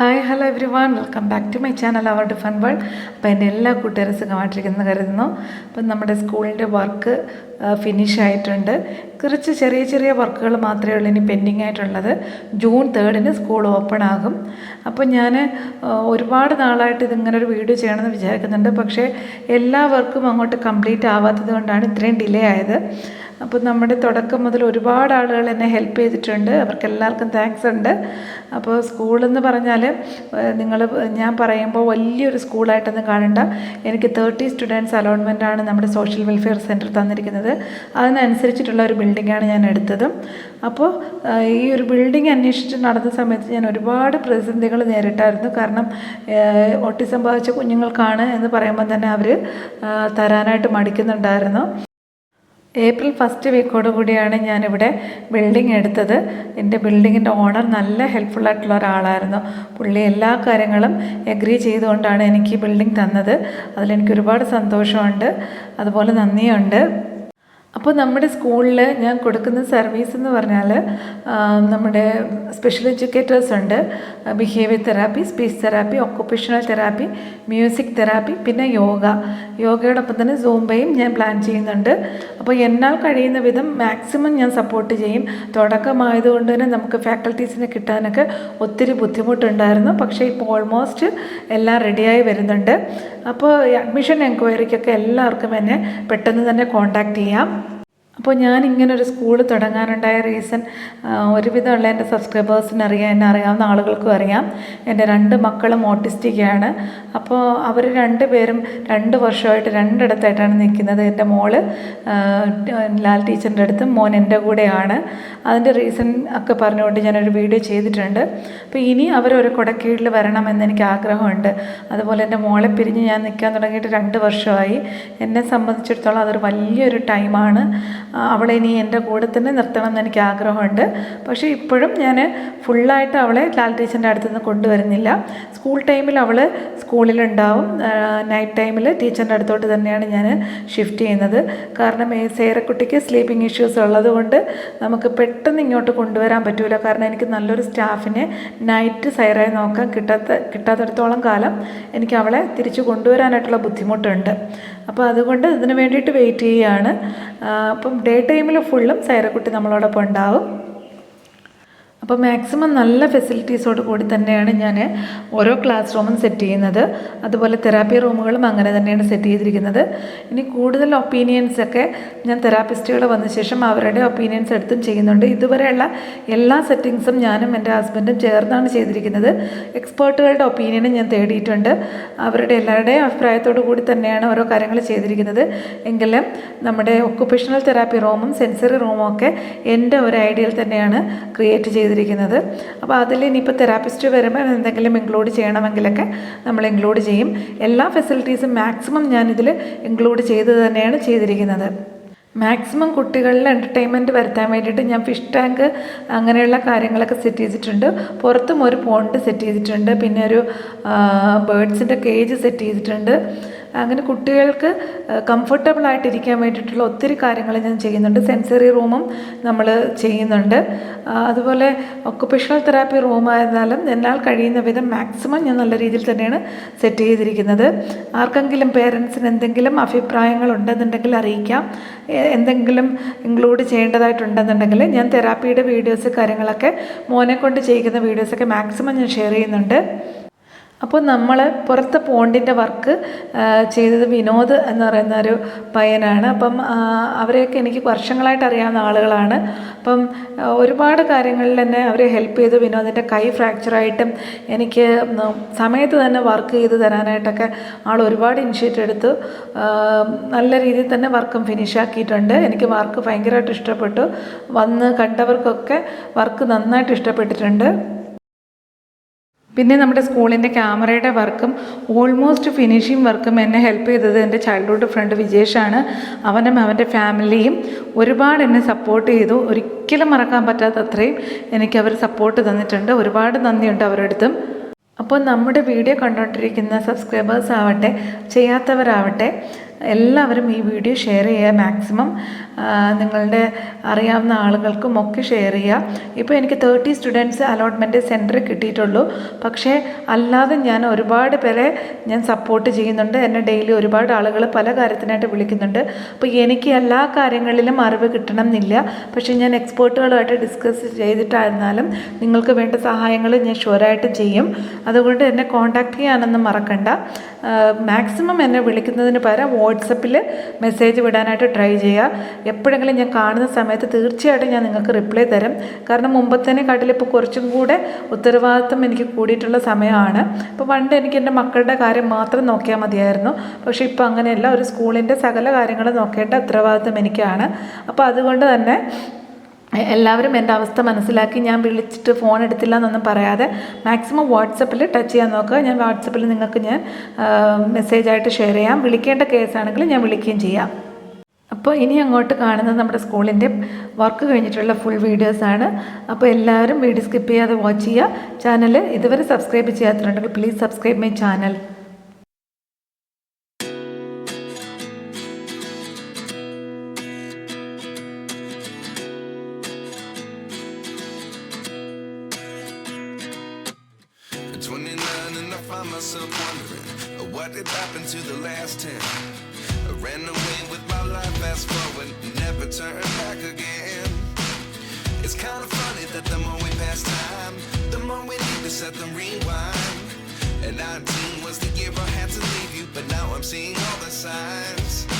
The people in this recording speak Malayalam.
Hi hello everyone welcome back to my channel our fun world അപ്പോൾ എന്റെ എല്ലാ കൂട്ടുകാരും സുഖമായിട്ടിരിക്കുന്നു കരുതുന്നു. അപ്പം നമ്മുടെ സ്കൂളിന്റെ വർക്ക് ഫിനിഷ് ആയിട്ടുണ്ട്. കുറച്ച് ചെറിയ ചെറിയ വർക്കുകൾ മാത്രമേ ഉള്ളൂ ഇനി പെൻഡിങ് ആയിട്ടുള്ളത്. ജൂൺ തേർഡിന് സ്കൂൾ ഓപ്പൺ ആകും. അപ്പോൾ ഞാൻ ഒരുപാട് നാളായിട്ട് ഇതിങ്ങനെ ഒരു വീഡിയോ ചെയ്യണമെന്ന് വിചാരിക്കുന്നുണ്ട്. പക്ഷേ എല്ലാ വർക്കും അങ്ങോട്ട് കംപ്ലീറ്റ് ആവാത്തത് കൊണ്ടാണ് ഇത്രയും ഡിലേ ആയത്. അപ്പോൾ നമ്മുടെ തുടക്കം മുതൽ ഒരുപാട് ആളുകൾ എന്നെ ഹെൽപ്പ് ചെയ്തിട്ടുണ്ട്. അവർക്ക് എല്ലാവർക്കും താങ്ക്സ് ഉണ്ട് അപ്പോൾ സ്കൂളെന്ന് പറഞ്ഞാൽ നിങ്ങൾ ഞാൻ പറയുമ്പോൾ വലിയൊരു സ്കൂളായിട്ടൊന്നും കാണണ്ട. എനിക്ക് തേർട്ടി സ്റ്റുഡൻസ് അലോട്ട്മെന്റ് ആണ് നമ്മുടെ സോഷ്യൽ വെൽഫെയർ സെന്റർ തന്നിരിക്കുന്നത്. അതിനനുസരിച്ചിട്ടുള്ള ഒരു ബിൽഡിങ്ങാണ് ഞാൻ എടുത്തത്. അപ്പോൾ ഈ ഒരു ബിൽഡിംഗ് അന്വേഷിച്ച് നടന്ന സമയത്ത് ഞാൻ ഒരുപാട് പ്രതിസന്ധികൾ നേരിട്ടായിരുന്നു. കാരണം ഓട്ടിസം ബാധിച്ച കുഞ്ഞുങ്ങൾക്കാണ് എന്ന് പറയുമ്പോൾ തന്നെ അവർ തരാനായിട്ട് മടിക്കുന്നുണ്ടായിരുന്നു. ഏപ്രിൽ ഫസ്റ്റ് വീക്കോട് കൂടിയാണ് ഞാനിവിടെ ബിൽഡിംഗ് എടുത്തത്. എന്റെ ബിൽഡിങ്ങിന്റെ ഓണർ നല്ല ഹെൽപ്ഫുള്ളായിട്ടുള്ള ഒരാളായിരുന്നു. പുള്ളി എല്ലാ കാര്യങ്ങളും എഗ്രി ചെയ്തുകൊണ്ടാണ് എനിക്ക് ബിൽഡിംഗ് തന്നത്. അതിലെനിക്ക് ഒരുപാട് സന്തോഷമുണ്ട്. അതുപോലെ നന്ദിയുണ്ട്. അപ്പോൾ നമ്മുടെ സ്കൂളിൽ ഞാൻ കൊടുക്കുന്ന സർവീസ് എന്ന് പറഞ്ഞാൽ നമ്മുടെ സ്പെഷ്യൽ എഡ്യൂക്കേറ്റേഴ്സ് ഉണ്ട്. Behaviour therapy speech therapy occupational therapy music therapy പിന്നെ യോഗ. യോഗയോടൊപ്പം തന്നെ സൂംബയും ഞാൻ പ്ലാൻ ചെയ്യുന്നുണ്ട്. അപ്പോൾ എന്നാൽ കഴിയുന്ന വിധം മാക്സിമം ഞാൻ സപ്പോർട്ട് ചെയ്യും. തുടക്കമായതുകൊണ്ട് തന്നെ നമുക്ക് ഫാക്കൽറ്റീസിനെ കിട്ടാനൊക്കെ ഒത്തിരി ബുദ്ധിമുട്ടുണ്ടായിരുന്നു. പക്ഷേ ഇപ്പോൾ ഓൾമോസ്റ്റ് എല്ലാം റെഡിയായി വരുന്നുണ്ട്. അപ്പോൾ അഡ്മിഷൻ എൻക്വയറിക്കൊക്കെ എല്ലാവർക്കും എന്നെ പെട്ടെന്ന് തന്നെ കോൺടാക്റ്റ് ചെയ്യാം. അപ്പോൾ ഞാൻ ഇങ്ങനെ ഒരു സ്കൂൾ തുടങ്ങാനുണ്ടായ റീസൺ ഒരുവിധമുള്ള എന്റെ സബ്സ്ക്രൈബേഴ്സിന് അറിയാം എന്നെ അറിയാവുന്ന ആളുകൾക്കും അറിയാം. എന്റെ രണ്ട് മക്കളും ഓട്ടിസ്റ്റിക്കാണ് അപ്പോൾ അവർ രണ്ട് പേരും രണ്ട് വർഷമായിട്ട് രണ്ടിടത്തായിട്ടാണ് നിൽക്കുന്നത്. എന്റെ മോൾ ലാൽ ടീച്ചറിന്റെ അടുത്തും മോൻ എന്റെ കൂടെയാണ്. അതിന്റെ റീസൺ ഒക്കെ പറഞ്ഞുകൊണ്ട് ഞാനൊരു വീഡിയോ ചെയ്തിട്ടുണ്ട്. അപ്പോൾ ഇനി അവരൊരു കുടക്കീഴിൽ വരണമെന്ന് എനിക്ക് ആഗ്രഹമുണ്ട്. അതുപോലെ എന്റെ മോളെ പിരിഞ്ഞ് ഞാൻ നിൽക്കാൻ തുടങ്ങിയിട്ട് രണ്ട് വർഷമായി. എന്നെ സംബന്ധിച്ചിടത്തോളം അതൊരു വലിയൊരു ടൈമാണ്. അവളെ ഇനി എന്റെ കൂടെ തന്നെ നിർത്തണം എന്ന് എനിക്ക് ആഗ്രഹമുണ്ട്. പക്ഷേ ഇപ്പോഴും ഞാൻ ഫുള്ളായിട്ട് അവളെ ലാൽ ടീച്ചറിന്റെ അടുത്ത് നിന്ന് കൊണ്ടുവരുന്നില്ല. സ്കൂൾ ടൈമിൽ അവൾ സ്കൂളിലുണ്ടാവും. നൈറ്റ് ടൈമിൽ ടീച്ചറിന്റെ അടുത്തോട്ട് തന്നെയാണ് ഞാൻ ഷിഫ്റ്റ് ചെയ്യുന്നത്. കാരണം സേരക്കുട്ടിക്ക് സ്ലീപ്പിംഗ് ഇഷ്യൂസ് ഉള്ളതുകൊണ്ട് നമുക്ക് പെട്ടെന്ന് ഇങ്ങോട്ട് കൊണ്ടുവരാൻ പറ്റില്ല കാരണം എനിക്ക് നല്ലൊരു സ്റ്റാഫിനെ നൈറ്റ് സൈറായി നോക്കാൻ കിട്ടാത്ത കിട്ടാത്തിടത്തോളം കാലം എനിക്ക് അവളെ തിരിച്ചു കൊണ്ടുവരാനായിട്ടുള്ള ബുദ്ധിമുട്ടുണ്ട്. അപ്പോൾ അതുകൊണ്ട് ഇതിന് വേണ്ടിയിട്ട് വെയിറ്റ് ചെയ്യുകയാണ് അപ്പം ഡേ ടൈമിൽ ഫുള്ളും സൈറക്കുട്ടി നമ്മളോടൊപ്പം ഉണ്ടാവും. അപ്പോൾ മാക്സിമം നല്ല ഫെസിലിറ്റീസോട് കൂടി തന്നെയാണ് ഞാൻ ഓരോ ക്ലാസ് റൂമും സെറ്റ് ചെയ്യുന്നത്. അതുപോലെ തെറാപ്പി റൂമുകളും അങ്ങനെ തന്നെയാണ് സെറ്റ് ചെയ്തിരിക്കുന്നത്. ഇനി കൂടുതൽ ഒപ്പീനിയൻസ് ഒക്കെ ഞാൻ തെറാപ്പിസ്റ്റുകൾ വന്ന ശേഷം അവരുടെ ഒപ്പീനിയൻസ് എടുത്തും ചെയ്യുന്നുണ്ട്. ഇതുവരെയുള്ള എല്ലാ സെറ്റിങ്സും ഞാനും എന്റെ ഹസ്ബൻഡും ചേർന്നാണ് ചെയ്തിരിക്കുന്നത്. എക്സ്പേർട്ടുകളുടെ ഒപ്പീനിയനും ഞാൻ തേടിയിട്ടുണ്ട്. അവരുടെ എല്ലാവരുടെയും അഭിപ്രായത്തോടു കൂടി തന്നെയാണ് ഓരോ കാര്യങ്ങൾ ചെയ്തിരിക്കുന്നത്. എങ്കിലും നമ്മുടെ ഒക്കുപേഷണൽ തെറാപ്പി റൂമും സെൻസറി റൂമും ഒക്കെ എന്റെ ഒരു ഐഡിയയിൽ തന്നെയാണ് ക്രിയേറ്റ് ചെയ്തിരിക്കുന്നത്. ചെയ്തിരിക്കുന്നത്. അപ്പോൾ അതിൽ ഇനിയിപ്പോൾ തെറാപ്പിസ്റ്റ് വരുമ്പോൾ എന്തെങ്കിലും ഇൻക്ലൂഡ് ചെയ്യണമെങ്കിലൊക്കെ നമ്മൾ ഇൻക്ലൂഡ് ചെയ്യും. എല്ലാ ഫെസിലിറ്റീസും മാക്സിമം ഞാനിതിൽ ഇൻക്ലൂഡ് ചെയ്ത് തന്നെയാണ് ചെയ്തിരിക്കുന്നത്. മാക്സിമം കുട്ടികളിൽ എന്റർടൈൻമെന്റ് വരുത്താൻ വേണ്ടിയിട്ട് ഞാൻ ഫിഷ് ടാങ്ക് അങ്ങനെയുള്ള കാര്യങ്ങളൊക്കെ സെറ്റ് ചെയ്തിട്ടുണ്ട്. പുറത്തും ഒരു പോണ്ട് സെറ്റ് ചെയ്തിട്ടുണ്ട്. പിന്നെ ഒരു ബേഡ്സിന്റെ കേജ് സെറ്റ് ചെയ്തിട്ടുണ്ട്. അങ്ങനെ കുട്ടികൾക്ക് കംഫർട്ടബിൾ ആയിട്ടിരിക്കാൻ വേണ്ടിയിട്ടുള്ള ഒത്തിരി കാര്യങ്ങൾ ഞാൻ ചെയ്യുന്നുണ്ട്. സെൻസറി റൂമും നമ്മൾ ചെയ്യുന്നുണ്ട്. അതുപോലെ ഒക്കുപേഷണൽ തെറാപ്പി റൂമായിരുന്നാലും എന്നാൽ കഴിയുന്ന വിധം മാക്സിമം ഞാൻ നല്ല രീതിയിൽ തന്നെയാണ് സെറ്റ് ചെയ്തിരിക്കുന്നത്. ആർക്കെങ്കിലും പേരൻസിന് എന്തെങ്കിലും അഭിപ്രായങ്ങൾ ഉണ്ടെന്നുണ്ടെങ്കിൽ അറിയിക്കാം. എന്തെങ്കിലും ഇൻക്ലൂഡ് ചെയ്യേണ്ടതായിട്ടുണ്ടെന്നുണ്ടെങ്കിൽ ഞാൻ തെറാപ്പിയുടെ വീഡിയോസ് കാര്യങ്ങളൊക്കെ മോനെ കൊണ്ട് ചെയ്യിക്കുന്ന വീഡിയോസൊക്കെ മാക്സിമം ഞാൻ ഷെയർ ചെയ്യുന്നുണ്ട്. അപ്പോൾ നമ്മൾ പുറത്ത് പോണ്ടിന്റെ വർക്ക് ചെയ്തത് വിനോദ് എന്ന് പറയുന്ന ഒരു പയ്യനാണ്. അപ്പം അവരെയൊക്കെ എനിക്ക് വർഷങ്ങളായിട്ട് അറിയാവുന്ന ആളുകളാണ്. അപ്പം ഒരുപാട് കാര്യങ്ങളിൽ തന്നെ അവരെ ഹെൽപ്പ് ചെയ്തു. വിനോദിന്റെ കൈ ഫ്രാക്ചറായിട്ടും എനിക്ക് സമയത്ത് തന്നെ വർക്ക് ചെയ്ത് തരാനായിട്ടൊക്കെ ആൾ ഒരുപാട് ഇനിഷ്യേറ്റ് എടുത്തു. നല്ല രീതിയിൽ തന്നെ വർക്കും ഫിനിഷ് ആക്കിയിട്ടുണ്ട്. എനിക്ക് വർക്ക് ഭയങ്കരമായിട്ട് ഇഷ്ടപ്പെട്ടു. വന്ന് കണ്ടവർക്കൊക്കെ വർക്ക് നന്നായിട്ട് ഇഷ്ടപ്പെട്ടിട്ടുണ്ട്. പിന്നെ നമ്മുടെ സ്കൂളിന്റെ ക്യാമറയുടെ വർക്കും ഓൾമോസ്റ്റ് ഫിനിഷിംഗ് വർക്കും എന്നെ ഹെൽപ്പ് ചെയ്തത് എന്റെ ചൈൽഡ്ഹുഡ് ഫ്രണ്ട് വിജേഷാണ്. അവനും അവന്റെ ഫാമിലിയും ഒരുപാട് എന്നെ സപ്പോർട്ട് ചെയ്തു. ഒരിക്കലും മറക്കാൻ പറ്റാത്ത എനിക്ക് അവർ സപ്പോർട്ട് തന്നിട്ടുണ്ട്. ഒരുപാട് നന്ദിയുണ്ട് അവരുടെ അടുത്തും അപ്പോൾ നമ്മുടെ വീഡിയോ കണ്ടുകൊണ്ടിരിക്കുന്ന സബ്സ്ക്രൈബേഴ്സ് ആവട്ടെ ചെയ്യാത്തവരാവട്ടെ എല്ലാവരും ഈ വീഡിയോ ഷെയർ ചെയ്യുക മാക്സിമം നിങ്ങളുടെ അറിയാവുന്ന ആളുകൾക്കും ഒക്കെ ഷെയർ ചെയ്യുക ഇപ്പോൾ എനിക്ക് തേർട്ടി സ്റ്റുഡൻസ് അലോട്ട്മെന്റ് സെന്ററിൽ കിട്ടിയിട്ടുള്ളൂ. പക്ഷേ അല്ലാതെ ഞാൻ ഒരുപാട് പേരെ ഞാൻ സപ്പോർട്ട് ചെയ്യുന്നുണ്ട്. എന്നെ ഡെയിലി ഒരുപാട് ആളുകൾ പല കാര്യത്തിനായിട്ട് വിളിക്കുന്നുണ്ട്. അപ്പോൾ എനിക്ക് എല്ലാ കാര്യങ്ങളിലും അറിവ് കിട്ടണം എന്നില്ല പക്ഷേ ഞാൻ എക്സ്പേർട്ടുകളുമായിട്ട് ഡിസ്കസ് ചെയ്തിട്ടായിരുന്നാലും നിങ്ങൾക്ക് വേണ്ട സഹായങ്ങൾ ഞാൻ ഷുവറായിട്ട് ചെയ്യും. അതുകൊണ്ട് എന്നെ കോൺടാക്ട് ചെയ്യാനൊന്നും മറക്കണ്ട. മാക്സിമം എന്നെ വിളിക്കുന്നതിന് പകരം വാട്സപ്പിൽ മെസ്സേജ് വിടാനായിട്ട് ട്രൈ ചെയ്യുക എപ്പോഴെങ്കിലും ഞാൻ കാണുന്ന സമയത്ത് തീർച്ചയായിട്ടും ഞാൻ നിങ്ങൾക്ക് റിപ്ലൈ തരും. കാരണം മുമ്പത്തേനെക്കാട്ടിൽ ഇപ്പോൾ കുറച്ചും കൂടെ ഉത്തരവാദിത്വം എനിക്ക് കൂടിയിട്ടുള്ള സമയമാണ്. ഇപ്പോൾ പണ്ട് എനിക്ക് എന്റെ മക്കളുടെ കാര്യം മാത്രം നോക്കിയാൽ മതിയായിരുന്നു. പക്ഷേ ഇപ്പോൾ അങ്ങനെയല്ല. ഒരു സ്കൂളിന്റെ സകല കാര്യങ്ങളും നോക്കേണ്ട ഉത്തരവാദിത്വം എനിക്കാണ്. അപ്പോൾ അതുകൊണ്ട് തന്നെ എല്ലാവരും എന്റെ അവസ്ഥ മനസ്സിലാക്കി. ഞാൻ വിളിച്ചിട്ട് ഫോൺ എടുത്തില്ല എന്നൊന്നും പറയാതെ മാക്സിമം വാട്സപ്പിൽ ടച്ച് ചെയ്യാൻ നോക്കുക. ഞാൻ വാട്സപ്പിൽ നിങ്ങൾക്ക് ഞാൻ മെസ്സേജായിട്ട് ഷെയർ ചെയ്യാം. വിളിക്കേണ്ട കേസാണെങ്കിൽ ഞാൻ വിളിക്കുകയും ചെയ്യാം. അപ്പോൾ ഇനി അങ്ങോട്ട് കാണുന്നത് നമ്മുടെ സ്കൂളിന്റെ വർക്ക് കഴിഞ്ഞിട്ടുള്ള ഫുൾ വീഡിയോസാണ് അപ്പോൾ എല്ലാവരും വീഡിയോ സ്കിപ്പ് ചെയ്യാതെ വാച്ച് ചെയ്യുക. ചാനൽ ഇതുവരെ subscribe ചെയ്യാത്തതുണ്ടെങ്കിൽ please subscribe my channel 29 and I myself wondering uh, what did happen to the last 10. I ran away fast forward, never turn back again. It's kind of funny that the more we pass time, the more we need to set them rewind. And 19 was the year I had to leave you, but now I'm seeing all the signs.